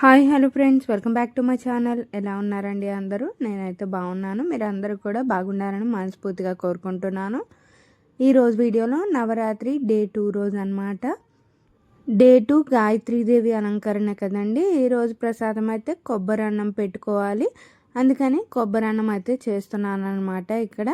Hi hello friends. Welcome back to my channel. ఎలా ఉన్నారండి అందరూ? నేనైతే బాగున్నాను. మీరు అందరూ కూడా బాగున్నారని మనస్ఫూర్తిగా కోరుకుంటున్నాను. ఈరోజు వీడియోలో నవరాత్రి డే టూ రోజు అనమాట డే టూ గాయత్రీదేవి అలంకరణ కదండి. ఈరోజు ప్రసాదం అయితే కొబ్బరి అన్నం పెట్టుకోవాలి. అందుకని కొబ్బరి అన్నం అయితే చేస్తున్నాను అనమాట ఇక్కడ.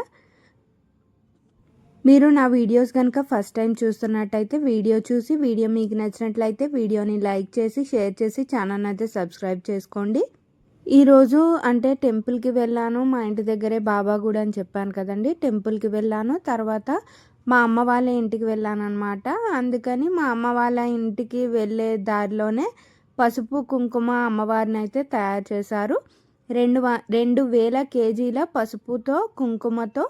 మీరు నా వీడియోస్ కనుక ఫస్ట్ టైం చూస్తున్నట్టయితే వీడియో చూసి వీడియో మీకు నచ్చినట్లయితే వీడియోని లైక్ చేసి షేర్ చేసి ఛానల్ అయితే సబ్స్క్రైబ్ చేసుకోండి. ఈరోజు అంటే టెంపుల్కి వెళ్ళాను. మా ఇంటి దగ్గరే బాబా గుడి అని చెప్పాను కదండి. టెంపుల్కి వెళ్ళాను. తర్వాత మా అమ్మ వాళ్ళ ఇంటికి వెళ్ళాను అనమాట అందుకని మా అమ్మ వాళ్ళ ఇంటికి వెళ్ళే దారిలోనే పసుపు కుంకుమ అమ్మవారిని అయితే తయారు చేశారు. రెండు రెండు వేల కేజీల పసుపుతో కుంకుమతో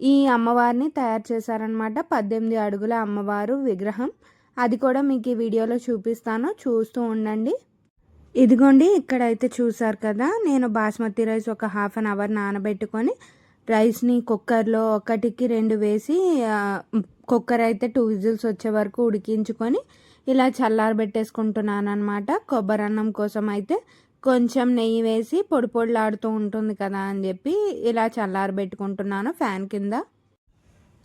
ఈ అమ్మవారిని తయారు చేశారనమాట పద్దెనిమిది అడుగుల అమ్మవారు విగ్రహం. అది కూడా మీకు ఈ వీడియోలో చూపిస్తాను. చూస్తూ ఉండండి. ఇదిగోండి ఇక్కడైతే చూసారు కదా నేను బాస్మతి రైస్ ఒక హాఫ్ అన్ అవర్ నానబెట్టుకొని రైస్ని కుక్కర్లో ఒకటికి రెండు వేసి కుక్కర్ అయితే టూ విజిల్స్ వచ్చే వరకు ఉడికించుకొని ఇలా చల్లారబెట్టేసుకుంటున్నాను అనమాట కొబ్బరి అన్నం కోసం అయితే కొంచెం నెయ్యి వేసి పొడి పొడిలాడుతూ ఉంటుంది కదా అని చెప్పి ఇలా చల్లారబెట్టుకుంటున్నాను ఫ్యాన్ కింద.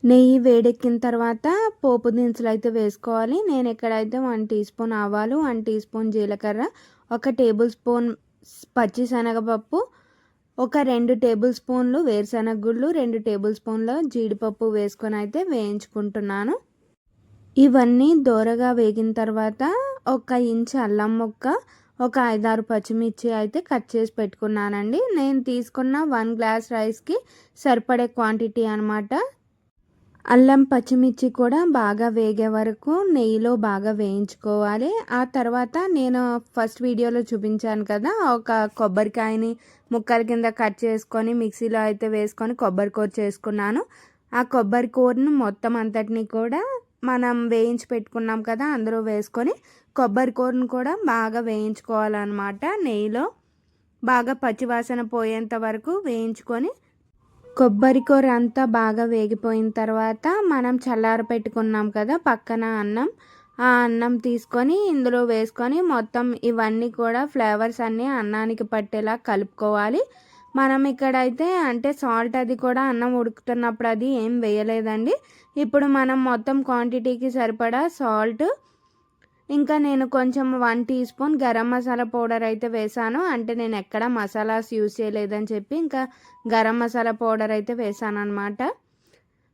నెయ్యి వేడెక్కిన తర్వాత పోపు దినుసులు అయితే వేసుకోవాలి. నేను ఎక్కడైతే వన్ టీ స్పూన్ ఆవాలు వన్ టీ స్పూన్ జీలకర్ర ఒక టేబుల్ స్పూన్ పచ్చిశనగపప్పు ఒక రెండు టేబుల్ స్పూన్లు వేరుశనగ గుళ్ళు రెండు టేబుల్ స్పూన్లు జీడిపప్పు వేసుకొని అయితే వేయించుకుంటున్నాను. ఇవన్నీ దోరగా వేగిన తర్వాత ఒక ఇంచు అల్లం ముక్క ఒక ఐదారు పచ్చిమిర్చి అయితే కట్ చేసి పెట్టుకున్నానండి. నేను తీసుకున్న వన్ గ్లాస్ రైస్కి సరిపడే క్వాంటిటీ అనమాట అల్లం పచ్చిమిర్చి కూడా బాగా వేగే వరకు నెయ్యిలో బాగా వేయించుకోవాలి. ఆ తర్వాత నేను ఫస్ట్ వీడియోలో చూపించాను కదా ఒక కొబ్బరికాయని ముక్కల కింద కట్ చేసుకొని మిక్సీలో అయితే వేసుకొని కొబ్బరి కూర చేసుకున్నాను. ఆ కొబ్బరి కూరను మొత్తం అంతటిని కూడా మనం వేయించి పెట్టుకున్నాం కదా అందులో వేసుకొని కొబ్బరి కూరను కూడా బాగా వేయించుకోవాలన్నమాట. నెయ్యిలో బాగా పచ్చివాసన పోయేంత వరకు వేయించుకొని కొబ్బరి కూర అంతా బాగా వేగిపోయిన తర్వాత మనం చల్లార పెట్టుకున్నాం కదా పక్కన అన్నం. ఆ అన్నం తీసుకొని ఇందులో వేసుకొని మొత్తం ఇవన్నీ కూడా ఫ్లేవర్స్ అన్నీ అన్నానికి పట్టేలా కలుపుకోవాలి. మనం ఇక్కడైతే అంటే సాల్ట్ అది కూడా అన్నం ఉడుకుతున్నప్పుడు అది ఏం వేయలేదండి. ఇప్పుడు మనం మొత్తం క్వాంటిటీకి సరిపడా సాల్ట్ ఇంకా నేను కొంచెం one teaspoon garam masala powder అయితే వేసాను. అంటే నేను ఎక్కడ మసాలాస్ యూస్ చేయలేదని చెప్పి ఇంకా గరం మసాలా పౌడర్ అయితే వేసాను అనమాట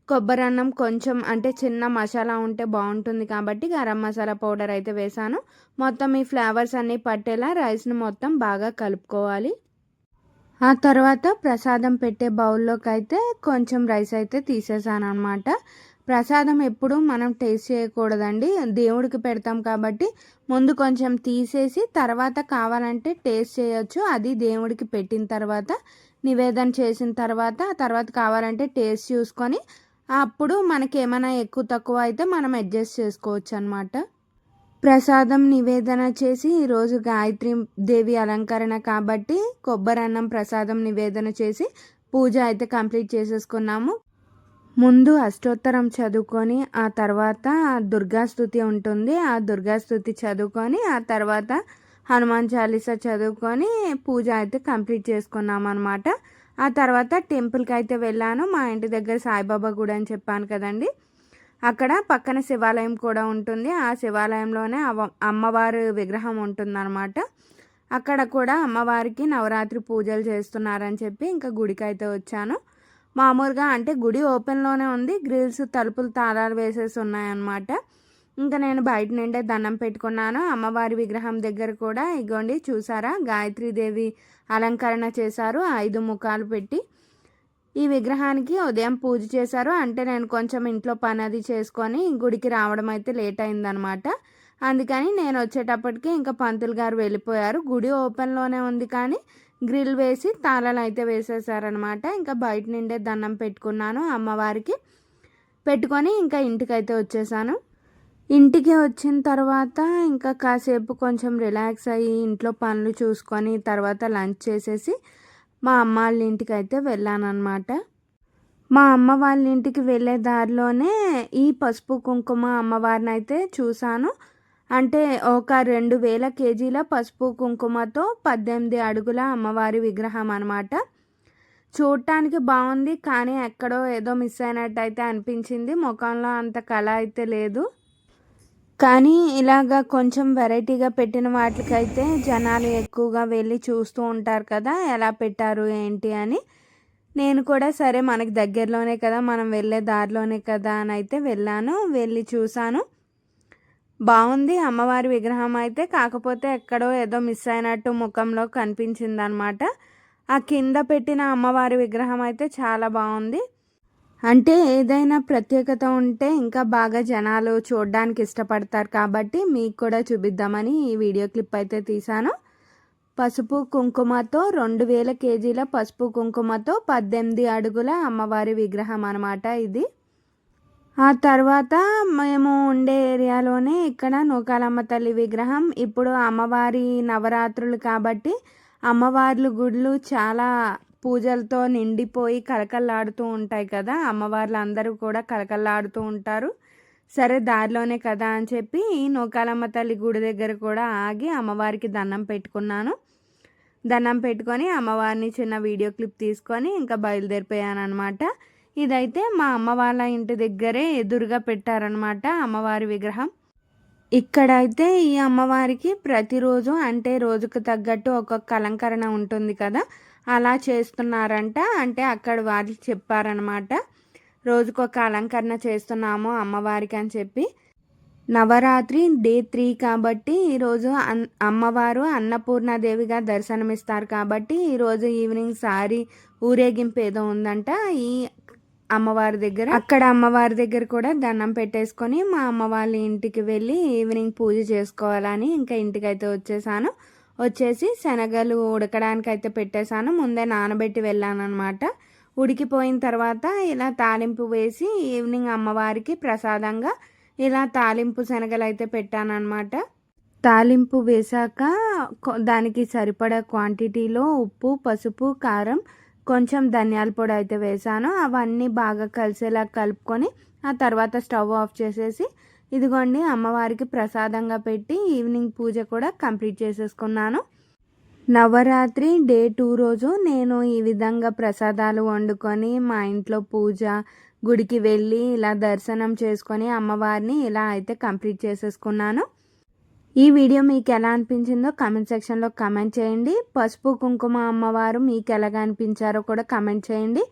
కొబ్బరి అన్నం కొంచెం అంటే చిన్న మసాలా ఉంటే బాగుంటుంది కాబట్టి గరం మసాలా పౌడర్ అయితే వేసాను. మొత్తం ఈ ఫ్లేవర్స్ అన్నీ పట్టేలా రైస్ని మొత్తం బాగా కలుపుకోవాలి. ఆ తర్వాత ప్రసాదం పెట్టే బౌల్లోకి అయితే కొంచెం రైస్ అయితే తీసేసాను అనమాట ప్రసాదం ఎప్పుడు మనం టేస్ట్ చేయకూడదండి. దేవుడికి పెడతాం కాబట్టి ముందు కొంచెం తీసేసి తర్వాత కావాలంటే టేస్ట్ చేయొచ్చు. అది దేవుడికి పెట్టిన తర్వాత నివేదన చేసిన తర్వాత ఆ తర్వాత కావాలంటే టేస్ట్ చూసుకొని అప్పుడు మనకి ఏమైనా ఎక్కువ తక్కువ అయితే మనం అడ్జస్ట్ చేసుకోవచ్చు అనమాట ప్రసాదం నివేదన చేసి ఈరోజు గాయత్రి దేవి అలంకరణ కాబట్టి కొబ్బరి అన్నం ప్రసాదం నివేదన చేసి పూజ అయితే కంప్లీట్ చేసేసుకున్నాము. ముందు అష్టోత్తరం చదువుకొని ఆ తర్వాత దుర్గాస్తుతి ఉంటుంది. ఆ దుర్గాస్తుతి చదువుకొని ఆ తర్వాత హనుమాన్ చాలీసా చదువుకొని పూజ అయితే కంప్లీట్ చేసుకున్నాం అనమాట ఆ తర్వాత టెంపుల్కి అయితే వెళ్ళాను. మా ఇంటి దగ్గర సాయిబాబా గుడి అని చెప్పాను కదండి. అక్కడ పక్కన శివాలయం కూడా ఉంటుంది. ఆ శివాలయంలోనే అమ్మవారి విగ్రహం ఉంటుందన్నమాట. అక్కడ కూడా అమ్మవారికి నవరాత్రి పూజలు చేస్తున్నారని చెప్పి ఇంకా గుడికి అయితే వచ్చాను. మామూలుగా అంటే గుడి ఓపెన్లోనే ఉంది. గ్రిల్స్ తలుపులు తాళాలు వేసేసి ఉన్నాయన్నమాట. ఇంకా నేను బయట నుండే దండం పెట్టుకున్నాను. అమ్మవారి విగ్రహం దగ్గర కూడా ఇగోండి చూసారా? గాయత్రీదేవి అలంకరణ చేశారు. ఐదు ముఖాలు పెట్టి. ఈ విగ్రహానికి ఉదయం పూజ చేశారు. అంటే నేను కొంచెం ఇంట్లో పని అది చేసుకొని గుడికి రావడం అయితే లేట్ అయిందనమాట. అందుకని నేను వచ్చేటప్పటికి ఇంకా పంతులు గారు వెళ్ళిపోయారు. గుడి ఓపెన్లోనే ఉంది కానీ గ్రిల్ వేసి తాళాలు అయితే వేసేసారనమాట. ఇంకా బయట నిండే దండం పెట్టుకున్నాను అమ్మవారికి. పెట్టుకొని ఇంకా ఇంటికి అయితే వచ్చేసాను. ఇంటికి వచ్చిన తర్వాత ఇంకా కాసేపు కొంచెం రిలాక్స్ అయ్యి ఇంట్లో పనులు చూసుకొని తర్వాత లంచ్ చేసేసి మా అమ్మ వాళ్ళ ఇంటికి అయితే వెళ్ళానమాట మా అమ్మ వాళ్ళ ఇంటికి వెళ్ళే దారిలోనే ఈ పసుపు కుంకుమ అమ్మవారిని అయితే చూశాను. అంటే ఒక రెండు వేల కేజీల పసుపు కుంకుమతో పద్దెనిమిది అడుగుల అమ్మవారి విగ్రహం అనమాట చూడటానికి బాగుంది కానీ ఎక్కడో ఏదో మిస్ అయినట్టు అయితే అనిపించింది. ముఖంలో అంత కళ అయితే లేదు. కానీ ఇలాగ కొంచెం వెరైటీగా పెట్టిన వాటికైతే జనాలు ఎక్కువగా వెళ్ళి చూస్తూ ఉంటారు కదా ఎలా పెట్టారు ఏంటి అని. నేను కూడా సరే మనకి దగ్గరలోనే కదా మనం వెళ్ళే దారిలోనే కదా అని అయితే వెళ్ళాను వెళ్ళి చూశాను. బాగుంది అమ్మవారి విగ్రహం అయితే కాకపోతే ఎక్కడో ఏదో మిస్ అయినట్టు ముఖంలో కనిపించింది అనమాట ఆ కింద పెట్టిన అమ్మవారి విగ్రహం అయితే చాలా బాగుంది. అంటే ఏదైనా ప్రత్యేకత ఉంటే ఇంకా బాగా జనాలు చూడడానికి ఇష్టపడతారు కాబట్టి మీకు కూడా చూపిద్దామని ఈ వీడియో క్లిప్ అయితే తీశాను. పసుపు కుంకుమతో రెండు వేల కేజీల పసుపు కుంకుమతో పద్దెనిమిది అడుగుల అమ్మవారి విగ్రహం అనమాట ఇది. ఆ తర్వాత మేము ఉండే ఏరియాలోనే ఇక్కడ నూకాలమ్మ తల్లి విగ్రహం. ఇప్పుడు అమ్మవారి నవరాత్రులు కాబట్టి అమ్మవార్లు గుళ్ళు చాలా పూజలతో నిండిపోయి కలకల్లాడుతూ ఉంటాయి కదా అమ్మవార్లు అందరూ కూడా కలకల్లాడుతూ ఉంటారు. సరే దారిలోనే కదా అని చెప్పి నూకాలమ్మ తల్లి గుడి దగ్గర కూడా ఆగి అమ్మవారికి దండం పెట్టుకున్నాను. దండం పెట్టుకొని అమ్మవారిని చిన్న వీడియో క్లిప్ తీసుకొని ఇంకా బయలుదేరిపోయాను అనమాట ఇదైతే మా అమ్మ వాళ్ళ ఇంటి దగ్గరే ఎదురుగా పెట్టారనమాట అమ్మవారి విగ్రహం. ఇక్కడైతే ఈ అమ్మవారికి ప్రతిరోజు అంటే రోజుకు తగ్గట్టు ఒక్కొక్క అలంకరణ ఉంటుంది కదా అలా చేస్తున్నారంట. అంటే అక్కడ వాళ్ళు చెప్పారనమాట. రోజుకొక అలంకరణ చేస్తున్నాము అమ్మవారికి అని చెప్పి. నవరాత్రి డే త్రీ కాబట్టి ఈరోజు అన్ అమ్మవారు అన్నపూర్ణాదేవిగా దర్శనమిస్తారు కాబట్టి ఈరోజు ఈవినింగ్ సారీ ఊరేగింపు ఏదో ఉందంట. ఈ అమ్మవారి దగ్గర అక్కడ అమ్మవారి దగ్గర కూడా దండం పెట్టేసుకొని మా అమ్మ వాళ్ళ ఇంటికి వెళ్ళి ఈవినింగ్ పూజ చేసుకోవాలని ఇంకా ఇంటికైతే వచ్చేసాను. వచ్చేసి శనగలు ఉడకడానికి అయితే పెట్టేశాను. ముందే నానబెట్టి వెళ్ళాను అనమాట ఉడికిపోయిన తర్వాత ఇలా తాలింపు వేసి ఈవినింగ్ అమ్మవారికి ప్రసాదంగా ఇలా తాలింపు శనగలు అయితే పెట్టానమాట తాలింపు వేశాక దానికి సరిపడా క్వాంటిటీలో ఉప్పు పసుపు కారం కొంచెం ధనియాల పొడి అయితే వేసాను అవన్నీ బాగా కలిసేలా కలుపుకొని ఆ తర్వాత స్టవ్ ఆఫ్ చేసేసి ఇదిగోండి అమ్మవారికి ప్రసాదంగా పెట్టి ఈవినింగ్ పూజ కూడా కంప్లీట్ చేసేసుకున్నాను. నవరాత్రి డే టూ రోజు నేను ఈ విధంగా ప్రసాదాలు వండుకొని మా ఇంట్లో పూజ గుడికి వెళ్ళి ఇలా దర్శనం చేసుకొని అమ్మవారిని ఇలా అయితే కంప్లీట్ చేసేసుకున్నాను. ఈ వీడియో మీకు ఎలా అనిపించిందో కమెంట్ సెక్షన్లో కమెంట్ చేయండి. పసుపు కుంకుమ అమ్మవారు మీకు ఎలాగ అనిపించారో కూడా కమెంట్ చేయండి.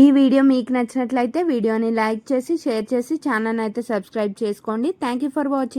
ఈ వీడియో మీకు నచ్చినట్లయితే వీడియోని లైక్ చేసి షేర్ చేసి ఛానల్ అయితే సబ్స్క్రైబ్ చేసుకోండి. Thank you for watching